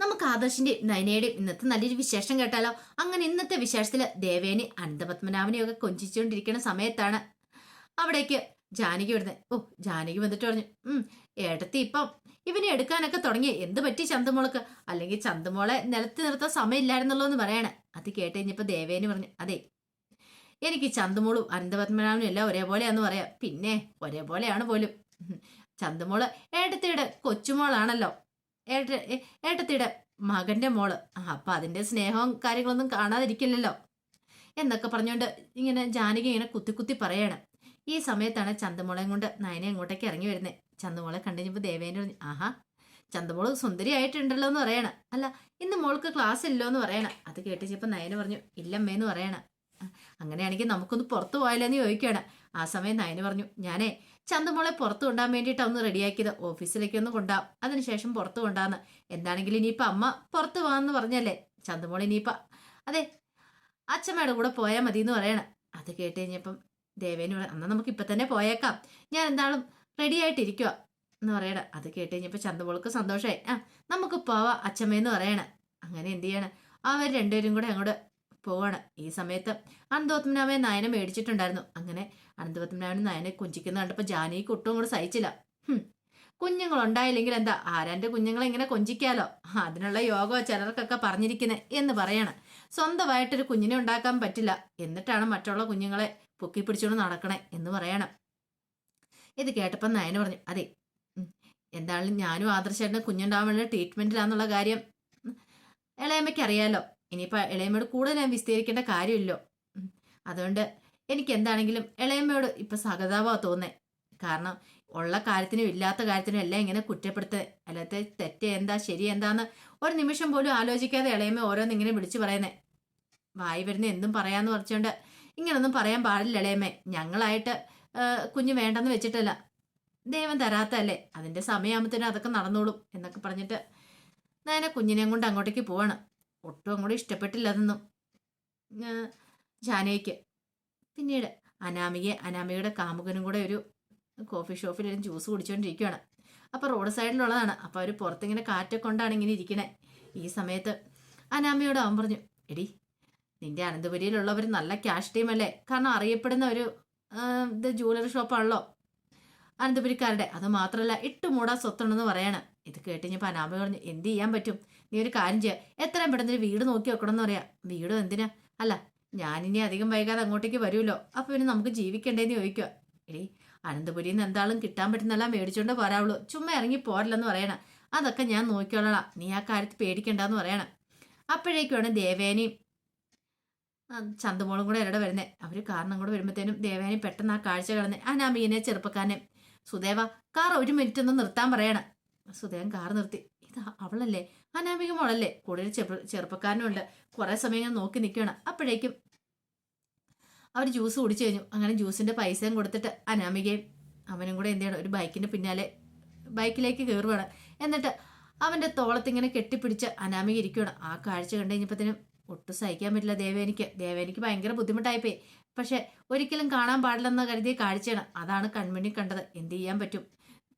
നമുക്ക് ആദർശിന്റെ നയനയുടെയും ഇന്നത്തെ നല്ലൊരു വിശേഷം കേട്ടാലോ? അങ്ങനെ ഇന്നത്തെ വിശേഷത്തിൽ ദേവേനെ അനന്തപത്മനാഭനെയൊക്കെ കൊഞ്ചിച്ചുകൊണ്ടിരിക്കുന്ന സമയത്താണ് അവിടേക്ക് ജാനകി വരുന്നത് ഓ ജാനകി വന്നിട്ട് പറഞ്ഞു ഉം ഏട്ടത്തി ഇപ്പം ഇവനെ എടുക്കാനൊക്കെ തുടങ്ങി എന്ത് പറ്റി ചന്തമോൾക്ക്? അല്ലെങ്കിൽ ചന്തമോളെ നിലത്ത് നിർത്താൻ സമയമില്ലായിരുന്നല്ലോ എന്ന് പറയാണ്. അത് കേട്ട് കഴിഞ്ഞപ്പോ ദേവേനി പറഞ്ഞു അതെ എനിക്ക് ചന്തമോളും അനന്തപത്മനാഭനും എല്ലാം ഒരേപോലെയാന്ന് പറയാം. പിന്നെ ഒരേപോലെയാണ് പോലും. ചന്തമോൾ ഏട്ടത്തിയുടെ കൊച്ചുമോളാണല്ലോ. ഏട്ട ഏട്ടത്തിയുടെ മകന്റെ മോൾ. അപ്പൊ അതിന്റെ സ്നേഹവും കാര്യങ്ങളൊന്നും കാണാതിരിക്കില്ലല്ലോ. എന്നൊക്കെ പറഞ്ഞുകൊണ്ട് ഇങ്ങനെ ജാനകി ഇങ്ങനെ കുത്തി കുത്തി പറയാണ്. ഈ സമയത്താണ് ചന്തമോളെയും കൊണ്ട് നയനെ അങ്ങോട്ടേക്ക് ഇറങ്ങി വരുന്നത് ചന്തമോളെ കണ്ടുകഴിഞ്ഞപ്പോൾ ദേവേന്ദ്ര പറഞ്ഞു ആഹാ ചന്തമോൾ സുന്ദരിയായിട്ടുണ്ടല്ലോ എന്ന് പറയണ. അല്ല ഇന്ന് മോൾക്ക് ക്ലാസ് ഇല്ലോ എന്ന് പറയണ. അത് കേട്ടിച്ചപ്പോൾ നയന പറഞ്ഞു ഇല്ലമ്മേന്ന് പറയണ. "ആ, അങ്ങനെയാണെങ്കിൽ നമുക്കൊന്ന് പുറത്തു പോയാലെന്ന് ചോദിക്കുകയാണ്. ആ സമയം നയന് പറഞ്ഞു ഞാനേ ചന്തമോളെ പുറത്തു കൊണ്ടാൻ വേണ്ടിയിട്ടാണ് ഒന്ന് റെഡിയാക്കിയത്. ഓഫീസിലേക്ക് ഒന്ന് കൊണ്ടാം അതിനുശേഷം പുറത്തു കൊണ്ടാന്ന് എന്താണെങ്കിലും ഇനിയിപ്പോൾ അമ്മ പുറത്തു പോകാമെന്ന് പറഞ്ഞല്ലേ? ചന്തമോൾ ഇനിയിപ്പോൾ അതെ അച്ഛമ്മയുടെ കൂടെ പോയാൽ മതി എന്ന് പറയണം. അത് കേട്ട് കഴിഞ്ഞപ്പം ദേവേന് പറയാം എന്നാൽ നമുക്ക് ഇപ്പം തന്നെ പോയേക്കാം. ഞാൻ എന്താളും റെഡി ആയിട്ടിരിക്കുക എന്ന് പറയണം. അത് കേട്ട് കഴിഞ്ഞപ്പോൾ ചന്തമോൾക്ക് സന്തോഷമായി ആ നമുക്ക് പോവാം അച്ഛമ്മയെന്ന് പറയണം. അങ്ങനെ എന്ത് ചെയ്യണം? അവർ രണ്ടുപേരും കൂടെ അങ്ങോട്ട് പോവാണ്. ഈ സമയത്ത് അനന്തപത്മനാഭൻ നയനെ മേടിച്ചിട്ടുണ്ടായിരുന്നു. അങ്ങനെ അനന്തപത്മനാഭൻ നയനെ കുഞ്ചിക്കുന്ന കണ്ടപ്പോൾ ജാനകിക്ക് ഒട്ടും കൂടെ സഹിച്ചില്ല. കുഞ്ഞുങ്ങൾ ഉണ്ടായില്ലെങ്കിൽ എന്താ? ആരാന്റെ കുഞ്ഞുങ്ങളെ ഇങ്ങനെ കൊഞ്ചിക്കാലോ? അതിനുള്ള യോഗോ ചിലർക്കൊക്കെ പറഞ്ഞിരിക്കുന്നത് എന്ന് പറയണം. സ്വന്തമായിട്ടൊരു കുഞ്ഞിനെ ഉണ്ടാക്കാൻ പറ്റില്ല. എന്നിട്ടാണ് മറ്റുള്ള കുഞ്ഞുങ്ങളെ പൊക്കി പിടിച്ചുകൊണ്ട് നടക്കണേ എന്ന് പറയണം. ഇത് കേട്ടപ്പോൾ നയന പറഞ്ഞു അതെ എന്താണെങ്കിലും ഞാനും ആദർശേട്ടന് കുഞ്ഞുണ്ടാവാനുള്ള ട്രീറ്റ്മെന്റിലാന്നുള്ള കാര്യം ഇളയമ്മയ്ക്ക് അറിയാലോ ഇനിയിപ്പോൾ ഇളയമ്മയോട് കൂടുതൽ ഞാൻ വിസ്തീരിക്കേണ്ട കാര്യമില്ലോ. അതുകൊണ്ട് എനിക്ക് എന്താണെങ്കിലും ഇളയമ്മയോട് ഇപ്പൊ സഹതാപമാണ് തോന്നേ. കാരണം ഉള്ള കാര്യത്തിനും ഇല്ലാത്ത കാര്യത്തിനും എല്ലാം ഇങ്ങനെ കുറ്റപ്പെടുത്തുക അല്ലാത്ത തെറ്റ് എന്താ ശരി എന്താന്ന് ഒരു നിമിഷം പോലും ആലോചിക്കാതെ ഇളയമ്മ ഓരോന്ന് ഇങ്ങനെ വിളിച്ചു പറയുന്നേ. വായി വരുന്ന എന്തും പറയാന്ന് പറഞ്ഞുകൊണ്ട് ഇങ്ങനൊന്നും പറയാൻ പാടില്ല ഇളയമ്മേ. ഞങ്ങളായിട്ട് കുഞ്ഞു വേണ്ടെന്ന് വെച്ചിട്ടല്ല. ദൈവം തരാത്തല്ലേ അതിന്റെ സമയമാകുമ്പോഴത്തേനും അതൊക്കെ നടന്നോളും എന്നൊക്കെ പറഞ്ഞിട്ട് ഞാൻ കുഞ്ഞിനെയും കൊണ്ട് അങ്ങോട്ടേക്ക് പോവാണ്. ഒട്ടും അങ്ങോട്ട് ഇഷ്ടപ്പെട്ടില്ല അതൊന്നും ജാനയ്ക്ക് പിന്നീട് അനാമികയെ അനാമികയുടെ കാമുകനും കൂടെ ഒരു കോഫി ഷോപ്പിൽ ഒരു ജ്യൂസ് കുടിച്ചുകൊണ്ടിരിക്കുകയാണ് അപ്പോൾ റോഡ് സൈഡിലുള്ളതാണ്. അപ്പോൾ അവർ പുറത്തിങ്ങനെ കാറ്റൊക്കെ കൊണ്ടാണ് ഇങ്ങനെ ഇരിക്കണേ. ഈ സമയത്ത് അനാമിയോട് അവൻ പറഞ്ഞു എടി നിന്റെ അനന്തപുരിയിലുള്ളവർ നല്ല ക്യാഷ് ടീമല്ലേ? കാരണം അറിയപ്പെടുന്ന ഒരു ഇത് ജ്വല്ലറി ഷോപ്പാണല്ലോ. അനന്തപുരിക്കാരുടെ. അത് മാത്രമല്ല ഇട്ട് മൂടാ സ്വത്തുണ്ടെന്ന് പറയാണ്. ഇത് കേട്ട് കഴിഞ്ഞപ്പോൾ അനാമ പറഞ്ഞു എന്ത് ചെയ്യാൻ പറ്റും? നീ ഒരു കാര്യം ചെയ്യാം. എത്രയും പെട്ടെന്ന് ഒരു വീട് നോക്കി വെക്കണം എന്ന് പറയാം. വീട് എന്തിനാ? അല്ല ഞാനിനി അധികം വൈകാതെ അങ്ങോട്ടേക്ക് വരുമല്ലോ. അപ്പൊ പിന്നെ നമുക്ക് ജീവിക്കണ്ടേന്ന് ചോദിക്കുക എടി അനന്തപുരിയിൽ നിന്ന് എന്താളും കിട്ടാൻ പറ്റുന്നെല്ലാം മേടിച്ചോണ്ട് പോരാവുള്ളൂ. ചുമ്മാ ഇറങ്ങി പോരല്ലെന്ന് പറയണ. അതൊക്കെ ഞാൻ നോക്കിയോളാം നീ ആ കാര്യത്തിൽ പേടിക്കണ്ടെന്ന് പറയണം. അപ്പോഴേക്കുമാണ് ദേവേനയും ചന്തമോളും കൂടെ ഇരടെ വരുന്നത് അവർ കാരണം കൂടെ വരുമ്പോഴത്തേനും ദേവേനി പെട്ടെന്ന് ആ കാഴ്ച ആ നാമീനെ ചെറുപ്പക്കാരനെ. സുദേവ കാർ ഒരു മിനിറ്റ് ഒന്ന് നിർത്താൻ പറയണം. സുദേവൻ കാർ നിർത്തി. അവളല്ലേ? അനാമിക മോളല്ലേ? കൂടെ ഒരു ചെറു ചെറുപ്പക്കാരനുണ്ട്. കുറേ സമയം ഇങ്ങനെ നോക്കി നിൽക്കുകയാണ്. അപ്പോഴേക്കും അവർ ജ്യൂസ് കുടിച്ചു കഴിഞ്ഞു. അങ്ങനെ ജ്യൂസിന്റെ പൈസയും കൊടുത്തിട്ട് അനാമികയും അവനും കൂടെ എന്ത് ചെയ്യണം? ഒരു ബൈക്കിന്റെ പിന്നാലെ ബൈക്കിലേക്ക് കയറുവാണ്. എന്നിട്ട് അവന്റെ തോളത്തിങ്ങനെ കെട്ടിപ്പിടിച്ച് അനാമിക ഇരിക്കുകയാണ്. ആ കാഴ്ച കണ്ടു കഴിഞ്ഞപ്പോഴത്തേനും ഒട്ടും സഹിക്കാൻ പറ്റില്ല ദേവേനിക്ക്. ദേവേനിക്ക് ഭയങ്കര ബുദ്ധിമുട്ടായിപ്പോയി. പക്ഷെ ഒരിക്കലും കാണാൻ പാടില്ലെന്ന് കരുതിയ കാഴ്ചയാണ്. അതാണ് കൺമുന്നിൽ കണ്ടത്. എന്ത് ചെയ്യാൻ പറ്റും?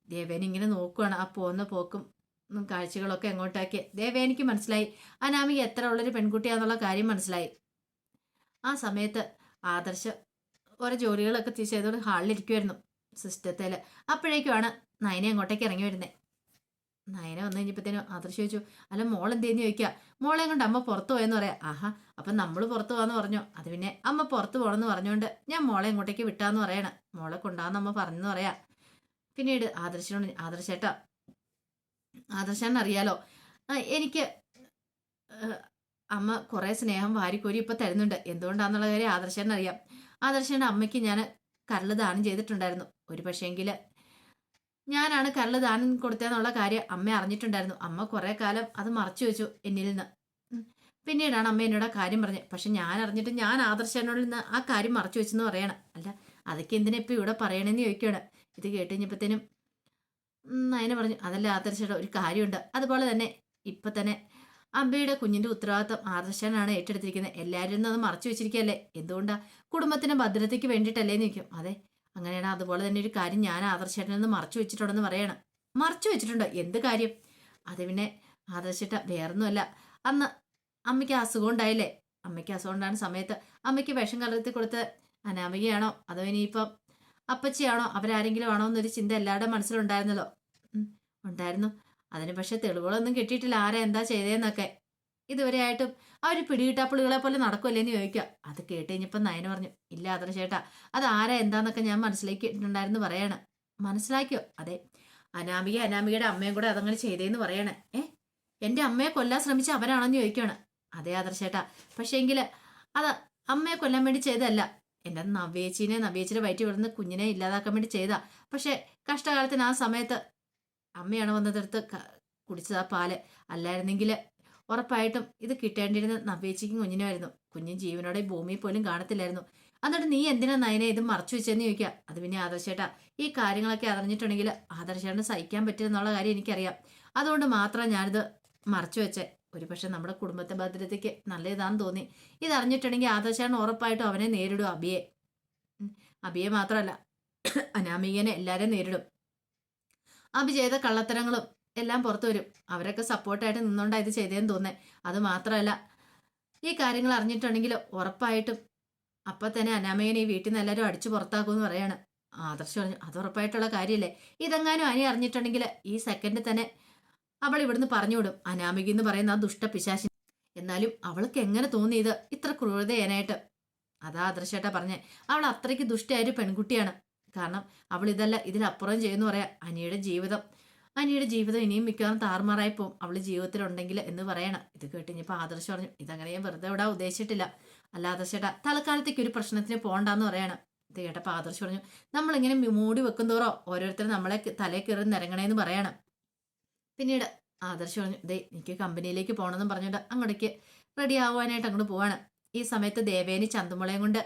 ദേവേനിങ്ങനെ നോക്കുകയാണ് ആ പോകുന്ന പോക്കും കാഴ്ചകളൊക്കെ എങ്ങോട്ടാക്കി? ദേവേനിക്ക് മനസ്സിലായി. അനാമിക എത്ര ഉള്ളൊരു പെൺകുട്ടിയാന്നുള്ള കാര്യം മനസ്സിലായി. ആ സമയത്ത് ആദർശ ഓരോ ജോലികളൊക്കെ ചെയ്തുകൊണ്ട് ഹാളിലിരിക്കുമായിരുന്നു സിസ്റ്റത്തിൽ അപ്പോഴേക്കുമാണ് നയനെ അങ്ങോട്ടേക്ക് ഇറങ്ങി വരുന്നത് നയന വന്നു കഴിഞ്ഞപ്പോഴത്തേനും ആദർശ ചോദിച്ചു അല്ല മോൾ എന്തേന്ന് ചോദിക്കുക മോളെ കൊണ്ട് അമ്മ പുറത്തു പോയെന്ന് പറയാം. ആഹാ അപ്പം നമ്മൾ പുറത്തു പോകാന്ന് പറഞ്ഞു. അത് പിന്നെ അമ്മ പുറത്തു പോകണമെന്ന് പറഞ്ഞുകൊണ്ട് ഞാൻ മോളെ ഇങ്ങോട്ടേക്ക് വിട്ടാന്ന് പറയണം. മോളെ കൊണ്ടാന്ന് അമ്മ പറഞ്ഞെന്ന് പറയാം. പിന്നീട് ആദർശനോട് ആദർശേട്ടാ ആദർശാൻ അറിയാലോ എനിക്ക് അമ്മ കുറേ സ്നേഹം വാരിക്കോരി ഇപ്പൊ തരുന്നുണ്ട്. എന്തുകൊണ്ടാന്നുള്ള കാര്യം ആദർശന് അറിയാം ആദർശന്റെ അമ്മയ്ക്ക് ഞാൻ കരൾ ദാനം ചെയ്തിട്ടുണ്ടായിരുന്നു. ഒരു പക്ഷേങ്കിൽ ഞാനാണ് കരൾ ദാനം കൊടുത്തതെന്നുള്ള കാര്യം അമ്മ അറിഞ്ഞിട്ടുണ്ടായിരുന്നു. അമ്മ കുറെ കാലം അത് മറച്ചു വെച്ചു എന്നിൽ നിന്ന്. പിന്നീടാണ് അമ്മ എന്നോട് ആ കാര്യം പറഞ്ഞത് പക്ഷെ ഞാൻ അറിഞ്ഞിട്ട് ഞാൻ ആദർശനോട് നിന്ന് ആ കാര്യം മറച്ചു വെച്ചെന്ന് പറയണം. അല്ല അതൊക്കെ എന്തിനാ ഇപ്പൊ ഇവിടെ പറയണെന്ന് ചോദിക്കുകയാണ്. ഇത് കേട്ട് കഴിഞ്ഞപ്പോഴത്തേനും അതിനെ പറഞ്ഞു അതല്ല ആദർശയുടെ ഒരു കാര്യമുണ്ട്. അതുപോലെ തന്നെ ഇപ്പൊ തന്നെ അമ്പയുടെ കുഞ്ഞിന്റെ ഉത്തരവാദിത്തം ആദർശനാണ് ഏറ്റെടുത്തിരിക്കുന്നത്. എല്ലാവരും അത് മറച്ചു വെച്ചിരിക്കുകയല്ലേ? എന്തുകൊണ്ടാ? കുടുംബത്തിന്റെ ഭദ്രതയ്ക്ക് വേണ്ടിയിട്ടല്ലേ നിൽക്കും. അതെ അങ്ങനെയാണ്. അതുപോലെ തന്നെ ഒരു കാര്യം ഞാൻ ആദർശേട്ടനിൽ നിന്ന് മറച്ചു വെച്ചിട്ടുണ്ടെന്ന് പറയണം. മറച്ചു വെച്ചിട്ടുണ്ടോ? എന്ത് കാര്യം? അത് പിന്നെ ആദർശിട്ട വേറൊന്നുമല്ല. അന്ന് അമ്മയ്ക്ക് അസുഖം ഉണ്ടായില്ലേ? അമ്മയ്ക്ക് അസുഖം ഉണ്ടാകുന്ന സമയത്ത് അമ്മയ്ക്ക് വിഷം കലർത്തി കൊടുത്ത് അനാമികയാണോ? അതോ ഇനിയിപ്പം അപ്പച്ചിയാണോ? അവരാരെങ്കിലും ആണോ എന്നൊരു ചിന്ത എല്ലാവരുടെ മനസ്സിലുണ്ടായിരുന്നല്ലോ. ഉണ്ടായിരുന്നു. അതിന് പക്ഷെ തെളിവുകളൊന്നും കിട്ടിയിട്ടില്ല. ആരാ എന്താ ചെയ്തതെന്നൊക്കെ ഇതുവരെ ആയിട്ടും അവർ പിടികിട്ടാപ്പുള്ളികളെ പോലെ നടക്കുമല്ലേന്ന് ചോദിക്കുക. അത് കേട്ട് കഴിഞ്ഞപ്പോൾ നയന പറഞ്ഞു ഇല്ല അത്ര ചേട്ടാ അത് ആരാ എന്താന്നൊക്കെ ഞാൻ മനസ്സിലാക്കിയിട്ടുണ്ടായിരുന്നു പറയാണ്. മനസ്സിലാക്കിയോ? അതെ. അനാമിക അനാമികയുടെ അമ്മയും കൂടെ അതങ്ങനെ ചെയ്തേന്ന് പറയണേ. ഏ എന്റെ അമ്മയെ കൊല്ലാൻ ശ്രമിച്ച അവരാണെന്ന് ചോദിക്കുകയാണ് അതെ ആദർശേട്ടാ പക്ഷേ എങ്കിൽ അത് അമ്മയെ കൊല്ലാൻ വേണ്ടി ചെയ്തതല്ല. എന്റെ നവ്യേച്ചീനെ നവ്യേച്ചിയുടെ വയറ്റി വിടുന്ന കുഞ്ഞിനെ ഇല്ലാതാക്കാൻ വേണ്ടി ചെയ്താ. പക്ഷേ കഷ്ടകാലത്തിന് ആ സമയത്ത് അമ്മയാണ് വന്നതെടുത്ത് കുടിച്ചത് ആ പാൽ. അല്ലായിരുന്നെങ്കിൽ ഉറപ്പായിട്ടും ഇത് കിട്ടേണ്ടിയിരുന്ന നവ്യേച്ചിക്കും കുഞ്ഞിനുമായിരുന്നു. കുഞ്ഞും ജീവനോടെ ഭൂമിയിൽ പോലും കാണത്തില്ലായിരുന്നു. എന്നിട്ട് നീ എന്തിനാ നയനെ ഇത് മറച്ചു വെച്ചെന്ന് ചോദിക്കുക അത് പിന്നെ ആദർശേട്ടാ ഈ കാര്യങ്ങളൊക്കെ അറിഞ്ഞിട്ടുണ്ടെങ്കിൽ ആദർശേട്ടന് സഹിക്കാൻ പറ്റില്ലെന്നുള്ള കാര്യം എനിക്കറിയാം. അതുകൊണ്ട് മാത്രം ഞാനിത് മറച്ചു വെച്ചേ. ഒരു പക്ഷെ നമ്മുടെ കുടുംബത്തെ ഭദ്രതയ്ക്ക് നല്ല ഇതാന്ന് തോന്നി. ഇതറിഞ്ഞിട്ടുണ്ടെങ്കിൽ ആദർശാണ് ഉറപ്പായിട്ടും അവനെ നേരിടും അബിയെ. അബിയെ മാത്രമല്ല അനാമികനെ എല്ലാവരെയും നേരിടും. അബി ചെയ്ത കള്ളത്തരങ്ങളും എല്ലാം പുറത്തു വരും. അവരൊക്കെ സപ്പോർട്ടായിട്ട് നിന്നോണ്ടാ ഇത് ചെയ്തേന്ന് തോന്നേ അത് മാത്രമല്ല ഈ കാര്യങ്ങൾ അറിഞ്ഞിട്ടുണ്ടെങ്കിൽ ഉറപ്പായിട്ടും അപ്പം തന്നെ അനാമയനെ ഈ വീട്ടിൽ നിന്ന് എല്ലാവരും അടിച്ചു പുറത്താക്കുമെന്ന് പറയാണ്. ആദർശം പറഞ്ഞു അത് ഉറപ്പായിട്ടുള്ള കാര്യമല്ലേ? ഇതെങ്ങാനും അനി അറിഞ്ഞിട്ടുണ്ടെങ്കിൽ ഈ സെക്കൻഡിൽ തന്നെ അവൾ ഇവിടുന്ന് പറഞ്ഞുവിടും. അനാമിക എന്ന് പറയുന്ന ആ ദുഷ്ട പിശാശി എന്നാലും അവൾക്ക് എങ്ങനെ തോന്നിയത് ഇത്ര ക്രൂരതയേനായിട്ട് അതാ ആദർശേട്ടാ പറഞ്ഞേ. അവൾ അത്രയ്ക്ക് ദുഷ്ടയായൊരു പെൺകുട്ടിയാണ്. കാരണം അവൾ ഇതല്ല ഇതിലപ്പുറം ചെയ്യുന്നു പറയാം അനിയുടെ ജീവിതം. അനിയുടെ ജീവിതം ഇനിയും മിക്കവാറും താറുമാറായി പോകും അവൾ ജീവിതത്തിലുണ്ടെങ്കിൽ എന്ന് പറയണം. ഇത് കേട്ട് ഇനിയിപ്പോൾ ആദർശം പറഞ്ഞു ഇതങ്ങനെ ഞാൻ വെറുതെ വിടാൻ ഉദ്ദേശിച്ചിട്ടില്ല. അല്ല ആദർശേട്ടാ തൽക്കാലത്തേക്ക് ഒരു പ്രശ്നത്തിന് പോകണ്ടെന്ന് പറയണം. ഇത് കേട്ടപ്പോൾ ആദർശം പറഞ്ഞു നമ്മളിങ്ങനെ മൂടി വെക്കും തോറോ ഓരോരുത്തരും നമ്മളെ തലയിൽ കയറി നിരങ്ങണേന്ന് പറയണം. പിന്നീട് ആദർശ് പറഞ്ഞു ദേ എനിക്ക് കമ്പനിയിലേക്ക് പോകണമെന്നും പറഞ്ഞിട്ട് അങ്ങോട്ടേക്ക് റെഡി ആവാനായിട്ട് അങ്ങോട്ട് പോവാണ്. ഈ സമയത്ത് ദേവേനി ചന്തുമുളയും കൊണ്ട്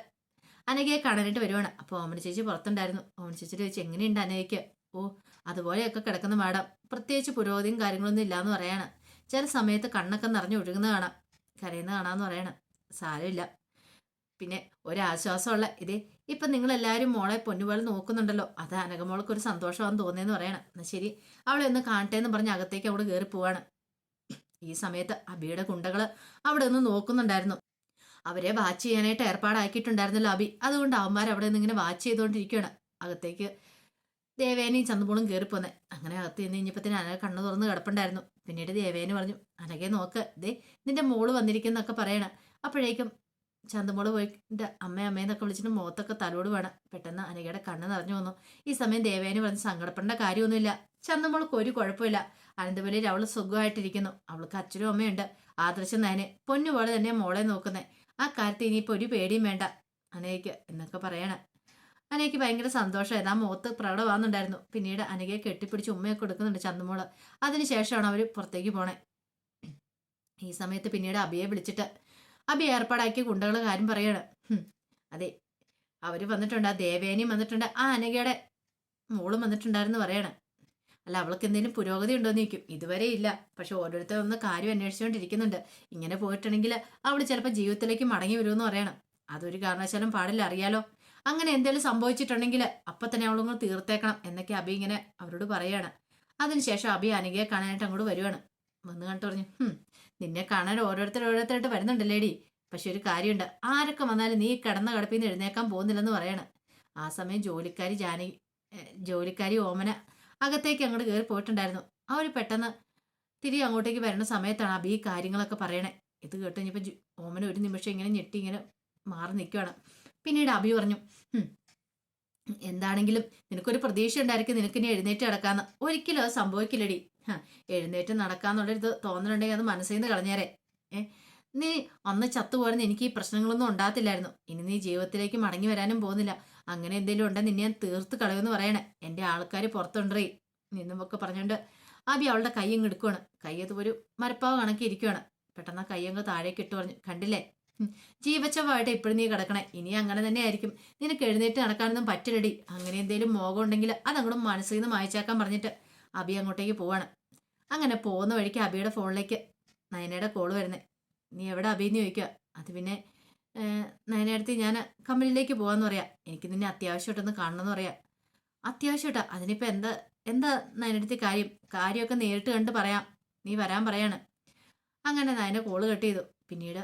അനഘയെ കാണാനായിട്ട് വരുവാണ്. അപ്പോൾ ഓമന ചേച്ചി പുറത്തുണ്ടായിരുന്നു. ഓമന ചേച്ചിയുടെ ചോദിച്ചു എങ്ങനെയുണ്ട് അനഘയ്ക്ക്? ഓ അതുപോലെയൊക്കെ കിടക്കുന്ന മാഡം. പ്രത്യേകിച്ച് പുരോഗതിയും കാര്യങ്ങളൊന്നും ഇല്ലാന്ന് പറയാണ്. ചില സമയത്ത് കണ്ണൊക്കെ നിറഞ്ഞു ഒഴുകുന്ന കാണാം. കരയുന്ന കാണാന്ന് പറയണം. സാരമില്ല. പിന്നെ ഒരാശ്വാസമുള്ള ഇതേ ഇപ്പം നിങ്ങളെല്ലാവരും മോളെ പൊന്നുപോലെ നോക്കുന്നുണ്ടല്ലോ. അത് അനകമോൾക്ക് ഒരു സന്തോഷമാണെന്ന് തോന്നിയെന്ന് പറയണം. എന്നാൽ ശരി. അവളെ ഒന്ന് കാണട്ടെ എന്ന് പറഞ്ഞ് അകത്തേക്ക് അവിടെ കയറി പോവാണ്. ഈ സമയത്ത് അബിയുടെ കുണ്ടകൾ അവിടെ ഒന്ന് നോക്കുന്നുണ്ടായിരുന്നു. അവരെ വാച്ച് ചെയ്യാനായിട്ട് ഏർപ്പാടാക്കിയിട്ടുണ്ടായിരുന്നല്ലോ അബി. അതുകൊണ്ട് അവന്മാർ അവിടെ നിന്ന് ഇങ്ങനെ വാച്ച് ചെയ്തുകൊണ്ടിരിക്കുകയാണ്. അകത്തേക്ക് ദേവേനയും ചന്തുമോളും കയറിപ്പോന്നെ അങ്ങനെ അകത്ത് നിന്ന് കഴിഞ്ഞപ്പത്തിന് അനക കണ്ണു തുറന്ന് കിടപ്പുണ്ടായിരുന്നു. പിന്നീട് ദേവേന് പറഞ്ഞു അനകെ നോക്ക്. ദേ നിന്റെ മോൾ വന്നിരിക്കുന്നൊക്കെ പറയണം. അപ്പോഴേക്കും ചന്തമോൾ പോയിട്ട് അമ്മ അമ്മയെന്നൊക്കെ വിളിച്ചിട്ട് മുഖത്തൊക്കെ തലോട് വേണം. പെട്ടെന്ന് അനഘയുടെ കണ്ണ് നിറഞ്ഞു വന്നു. ഈ സമയം ദേവേനെ പറഞ്ഞ് സങ്കടപ്പെടേണ്ട കാര്യമൊന്നുമില്ല. ചന്തമോൾക്ക് ഒരു കുഴപ്പമില്ല. അനന്തപുരയിൽ അവൾ സുഖമായിട്ടിരിക്കുന്നു. അവൾക്ക് അച്ഛനും അമ്മയുണ്ട്. ആദർശം തന്നെ പൊന്നു പോലെ തന്നെ മോളെ നോക്കുന്നത് ആ കാര്യത്തിൽ ഇനിയിപ്പോൾ ഒരു പേടിയും വേണ്ട. അനയ്ക്ക് എന്നൊക്കെ പറയണം. അനയ്ക്ക് ഭയങ്കര സന്തോഷമായത് ആ മുഖത്ത് പ്രകടമാകുന്നുണ്ടായിരുന്നു പിന്നീട് അനകയെ കെട്ടിപ്പിടിച്ച് ഉമ്മയൊക്കെ കൊടുക്കുന്നുണ്ട് ചന്തമോൾ. അതിനുശേഷമാണ് അവർ പുറത്തേക്ക് പോണേ. ഈ സമയത്ത് പിന്നീട് അബിയെ വിളിച്ചിട്ട് അബി ഏർപ്പാടാക്കിയ ഗുണ്ടകൾ കാര്യം പറയാണ്. അതെ. അവർ വന്നിട്ടുണ്ട് ആ ദേവേനയും വന്നിട്ടുണ്ട് ആ അനഘയുടെ മോളും വന്നിട്ടുണ്ടായിരുന്നു പറയണം. അല്ല അവൾക്ക് എന്തെങ്കിലും പുരോഗതി ഉണ്ടോന്ന് ചോദിക്കും. ഇതുവരെ ഇല്ല. പക്ഷെ ഓരോരുത്തർ ഒന്ന് കാര്യം അന്വേഷിച്ചുകൊണ്ടിരിക്കുന്നുണ്ട്. ഇങ്ങനെ പോയിട്ടുണ്ടെങ്കിൽ അവൾ ചിലപ്പോൾ ജീവിതത്തിലേക്ക് മടങ്ങി വരുമെന്ന് പറയണം. അതൊരു കാരണവശാലും പാടില്ല അറിയാലോ. അങ്ങനെ എന്തെങ്കിലും സംഭവിച്ചിട്ടുണ്ടെങ്കിൽ അപ്പം തന്നെ അവളൊന്ന് തീർത്തേക്കണം എന്നൊക്കെ അബി ഇങ്ങനെ അവരോട് പറയാണ്. അതിനുശേഷം അബി അനഘയെ കാണാനായിട്ട് അങ്ങോട്ട് വരുവാണ്. വന്ന് കണ്ടു പറഞ്ഞു "ഹും, നിന്നെ കാണാൻ ഓരോരുത്തർ ഓരോരുത്തരായിട്ട് വരുന്നുണ്ടല്ലേടി. പക്ഷെ ഒരു കാര്യമുണ്ട്. ആരൊക്കെ വന്നാലും നീ കിടന്ന കടപ്പിൽ നിന്ന് എഴുന്നേക്കാൻ പോകുന്നില്ലെന്ന് പറയാണ്. ആ സമയം ജോലിക്കാരി ജാനകി ജോലിക്കാരി ഓമന അകത്തേക്ക് അങ്ങോട്ട് കയറി പോയിട്ടുണ്ടായിരുന്നു. അവർ പെട്ടെന്ന് തിരികെ അങ്ങോട്ടേക്ക് വരുന്ന സമയത്താണ് അബി ഈ കാര്യങ്ങളൊക്കെ പറയണേ. ഇത് കേട്ട് കഴിഞ്ഞപ്പോൾ ഓമന ഒരു നിമിഷം ഇങ്ങനെ ഞെട്ടി ഇങ്ങനെ മാറി നിൽക്കുകയാണ് പിന്നീട് അബി പറഞ്ഞു എന്താണെങ്കിലും നിനക്കൊരു പ്രതീക്ഷ ഉണ്ടായിരിക്കും നിനക്ക് ഇനി എഴുന്നേറ്റ് കിടക്കാന്ന്. ഒരിക്കലും അത് സംഭവിക്കില്ലടി. എഴുന്നേറ്റ് നടക്കാന്നുള്ളൊരു തോന്നലുണ്ടെങ്കിൽ അത് മനസ്സിൽ നിന്ന് കളഞ്ഞേരെ. ഏ നീ അന്ന് ചത്തുപോയെന്ന് എനിക്ക് ഈ പ്രശ്നങ്ങളൊന്നും ഉണ്ടാകത്തില്ലായിരുന്നു. ഇനി നീ ജീവിതത്തിലേക്ക് മടങ്ങി വരാനും പോകുന്നില്ല. അങ്ങനെ എന്തെങ്കിലും ഉണ്ടെങ്കിൽ നിന്നെ ഞാൻ തീർത്ത് കളയുമെന്ന് പറയണേ. എന്റെ ആൾക്കാർ പുറത്തുണ്ടറി. നിന്നുമൊക്കെ പറഞ്ഞുകൊണ്ട് ആബി അവളുടെ കൈ അങ്ങ് എടുക്കുവാണ്. കൈ അത് ഒരു മരപ്പാവ് കണക്കി ഇരിക്കുവാണ് പെട്ടെന്ന് ആ കൈ അങ്ങ് താഴേക്ക് ഇട്ട് പറഞ്ഞു. കണ്ടില്ലേ? ജീവച്ചവായിട്ട് ഇപ്പോഴും നീ കിടക്കണേ. ഇനി അങ്ങനെ തന്നെ ആയിരിക്കും. നിനക്ക് എഴുന്നേറ്റ് നടക്കാനൊന്നും പറ്റില്ലടി. അങ്ങനെ എന്തെങ്കിലും മോഹം ഉണ്ടെങ്കിൽ അതങ്ങോട്ടും മനസ്സിൽ നിന്ന് മായച്ചാക്കാൻ പറഞ്ഞിട്ട് അബി അങ്ങോട്ടേക്ക് പോവാണ്. അങ്ങനെ പോകുന്ന വഴിക്ക് അബിയുടെ ഫോണിലേക്ക് നയനയുടെ കോൾ വരുന്നത് നീ എവിടെ അബിന്ന് ചോദിക്കുക? അത് പിന്നെ നയനടുത്ത് ഞാൻ കമ്പനിയിലേക്ക് പോകാന്ന് പറയാം. എനിക്ക് നിന്നെ അത്യാവശ്യമായിട്ടൊന്ന് കാണണമെന്ന് പറയാം. അത്യാവശ്യമായിട്ടാ? അതിനിപ്പോൾ എന്താ എന്താ നയനടുത്ത് കാര്യം? കാര്യമൊക്കെ നേരിട്ട് കണ്ട് പറയാം. നീ വരാൻ പറയാണ്. അങ്ങനെ നയനെ കോൾ കട്ട് ചെയ്തു. പിന്നീട്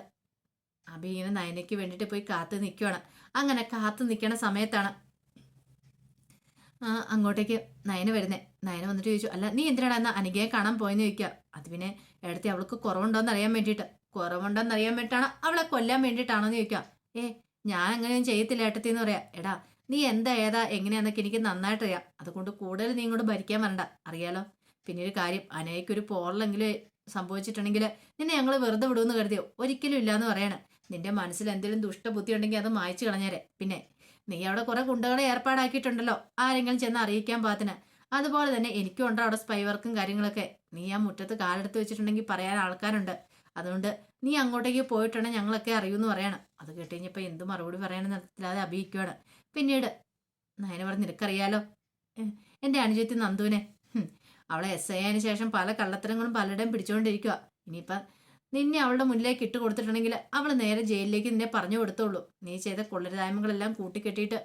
അബി ഇങ്ങനെ നയനയ്ക്ക് വേണ്ടിയിട്ട് പോയി കാത്ത് നിൽക്കുവാണ് അങ്ങനെ കാത്ത് നിൽക്കണ സമയത്താണ് അങ്ങോട്ടേക്ക് നയന വരുന്നേ. നയന വന്നിട്ട് ചോദിച്ചു അല്ല നീ എന്തിനാണ് എന്നാ അനികയെ കാണാൻ പോയെന്ന് ചോദിക്കുക അത് പിന്നെ എടുത്ത് അവൾക്ക് കുറവുണ്ടോ അറിയാൻ വേണ്ടിയിട്ട്. കുറവുണ്ടോന്ന് അറിയാൻ വേണ്ടിയിട്ടാണ് അവളെ കൊല്ലാൻ വേണ്ടിയിട്ടാണോ എന്ന് ചോദിക്കുക ഏ ഞാൻ അങ്ങനെയൊന്നും ചെയ്യത്തില്ല ഏട്ടത്തി എന്ന് പറയാ. എടാ നീ എന്താ ഏതാ എങ്ങനെയാന്നൊക്കെ എനിക്ക് നന്നായിട്ട് അറിയാം അതുകൊണ്ട് കൂടുതൽ നീ ഇങ്ങോട്ട് ഭരിക്കാൻ വരണ്ട. അറിയാലോ? പിന്നെ ഒരു കാര്യം അനയ്ക്കൊരു പോറലെങ്കിലും സംഭവിച്ചിട്ടുണ്ടെങ്കിൽ നിന്നെ ഞങ്ങൾ വെറുതെ വിടുമെന്ന് കരുതിയോ? ഒരിക്കലും ഇല്ലാന്ന് പറയാണ്. നിന്റെ മനസ്സിൽ എന്തെങ്കിലും ദുഷ്ടബുദ്ധി ഉണ്ടെങ്കിൽ അത് മായ്ച്ചു കളഞ്ഞേരെ. പിന്നെ നീ അവിടെ കുറെ ഗുണ്ടകളെ ഏർപ്പാടാക്കിയിട്ടുണ്ടല്ലോ. ആരെങ്കിലും ചെന്ന് അറിയിക്കാൻ പാത്തിന് അതുപോലെ തന്നെ എനിക്കും ഉണ്ടോ അവിടെ സ്പൈ വർക്കും കാര്യങ്ങളൊക്കെ. നീ ആ മുറ്റത്ത് കാലെടുത്ത് വെച്ചിട്ടുണ്ടെങ്കിൽ പറയാൻ ആൾക്കാരുണ്ട്. അതുകൊണ്ട് നീ അങ്ങോട്ടേക്ക് പോയിട്ടുണ്ടെങ്കിൽ ഞങ്ങളൊക്കെ അറിയൂന്ന് പറയണം. അത് കേട്ട് കഴിഞ്ഞപ്പോൾ എന്ത് മറുപടി പറയാനെന്ന് അറിയത്തില്ലാതെ അഭിയിക്കുവാണ്. പിന്നീട് നയന പറഞ്ഞ് നിനക്കറിയാലോ? എന്റെ അനുജത്തി നന്ദുവിനെ. അവളെ എസ് ഐ ആയതിനു ശേഷം പല കള്ളത്തരങ്ങളും പലരുടെയും പിടിച്ചുകൊണ്ടിരിക്കുക ഇനിയിപ്പം നിന്നെ അവളുടെ മുന്നിലേക്ക് ഇട്ട് കൊടുത്തിട്ടുണ്ടെങ്കിൽ അവൾ നേരെ ജയിലിലേക്ക് നിന്നെ പറഞ്ഞു കൊടുത്തോളൂ. നീ ചെയ്ത കൊള്ളരുതായ്മകളെല്ലാം കൂട്ടിക്കെട്ടിയിട്ട്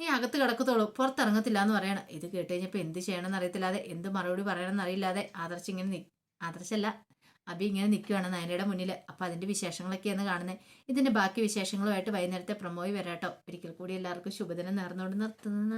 നീ അകത്ത് കിടക്കത്തോളൂ. പുറത്തിറങ്ങത്തില്ല എന്ന് പറയണം. ഇത് കേട്ട് കഴിഞ്ഞപ്പോൾ എന്ത് ചെയ്യണമെന്ന് അറിയത്തില്ലാതെ എന്ത് മറുപടി പറയണമെന്ന് അറിയില്ലാതെ ആദർശ് ഇങ്ങനെ നി ആദർശല്ല അബി ഇങ്ങനെ നിൽക്കുകയാണ് നയനയുടെ മുന്നിൽ അപ്പം അതിന്റെ വിശേഷങ്ങളൊക്കെയാണ് കാണുന്നത് ഇതിന്റെ ബാക്കി വിശേഷങ്ങളുമായിട്ട് വൈകുന്നേരത്തെ പ്രമോയി വരാട്ടോ. ഒരിക്കൽ കൂടി എല്ലാവർക്കും ശുഭദിനം നേർന്നുകൊണ്ട് നിർത്തുന്നു.